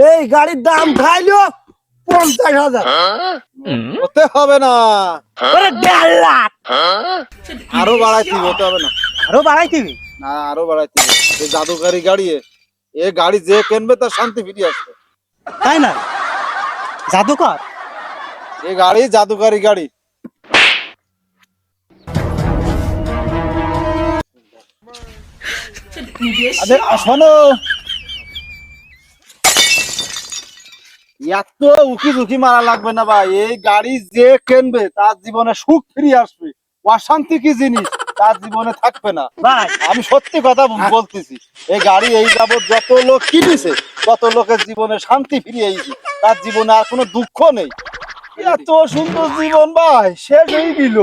এই গাড়ির দাম খাইলো পঞ্চাশ হাজার। হতে হবে না। দেড় লাখ। আরও বাড়াইতে হতে হবে না। আরও বাড়াই দিবি না আরও বাড়াইতে এই জাদুকারি গাড়ি এ। এ গাড়ি যে কিনবে তার শান্তি ফিরে আসবে। তাই না? জাদুকর এই গাড়ি জাদুকারি গাড়ি। আরে শোনো এত উকি ঝুঁকি মারা লাগবে না ভাই। এই গাড়ি যে কিনবে তার জীবনে সুখ ফিরে আসবে। অশান্তি কি জিনিস? তার জীবনে থাকবে না। ভাই। আমি সত্যি কথা বলতেছি এই গাড়ি এই যাবৎ যত লোক কিনেছে তত লোকের জীবনে শান্তি ফিরে এসেছে তার জীবনে আর কোনো দুঃখ নেই। এত সুন্দর জীবন ভাই শেষ হয়ে গেল।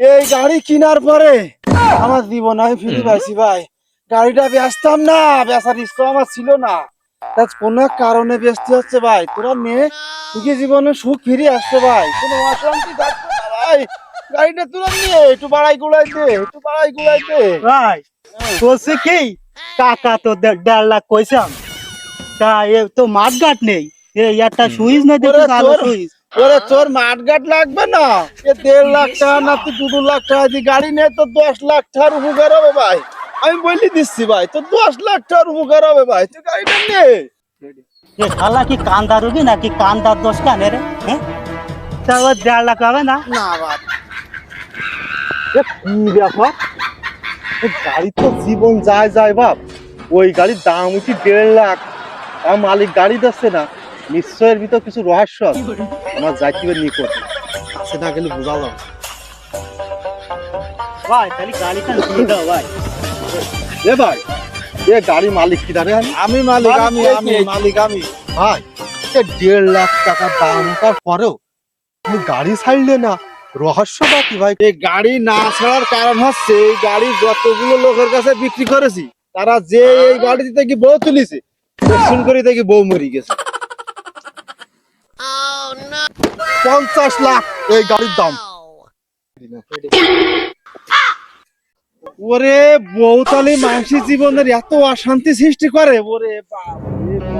এই গাড়ি কেনার পরে আমার জীবন আমি ফিরে পাইছি ভাই। গাড়িটা বেচতাম না বেচার ইচ্ছা আমার ছিল না। কোন কারণে ব্যস্ত হচ্ছে ভাই। তোরা মেয়ে তুই জীবনে সুখ ফিরে আসছে ভাই। কোনো অশান্তি থাকবে না ভাই। গাড়িটা তোরা নিয়ে একটু বাড়াই গুড়াই দে একটু বাড়াই গুড়াই দে। ভাই বলছে কি? টাকা তো দেড় লাখ কইসাম তা এ তো মাঠ ঘাট নেই। এই একটা সুইচ নেই দেখো সুইচ? ওরে তোর মাঠঘাট লাগবে না? এ দেড় লাখ টাকা না তুই দু দু লাখ টাকা দিয়ে গাড়ি নিয়ে তো দশ লাখ টাকার উপকার হবে ভাই। আমি বলে দিচ্ছি ভাই তো দশ লাখ টাকার উপকার হবে ভাই তুই গাড়িটা নে। শালা কি কান্দা রুগী নাকি কান্দার দোষ কানে রে? হ্যাঁ তা ও দেড় লাখ হবে না? না ভাই। কি ব্যাপার? গাড়ি তো জীবন যায় যায় বাপ। ওই গাড়ির দাম হচ্ছে দেড় লাখ। আর মালিক গাড়ি দিচ্ছে না। নিশ্চয়ের ভিতর কিছু রহস্য আছে। আমার যাইতে নিকট। আছে না গেলে বোঝা যাবে। ভাই তাহলে গাড়িটা দিয়ে দাও ভাই। এ ভাই এ গাড়ি মালিক কি দাঁড়ে আমি? মালিক আমি আমি। মালিক আমি। ভাই এ দেড় লাখ টাকা দাম তার পরেও তুমি গাড়ি ছাড়লে না? রহস্য বা কি ভাই? এই গাড়ি না ছাড়ার কারণ হচ্ছে এই গাড়ি যতগুলো লোকের কাছে বিক্রি করেছি তারা যে এই গাড়ি থেকে বউ তুলিছে দর্শন করে থেকে বউ মরি গেছে। পঞ্চাশ লাখ এই গাড়ির দাম। ওরে বউতালি মানসিক জীবনের এত অশান্তি সৃষ্টি করে ওরে বাবা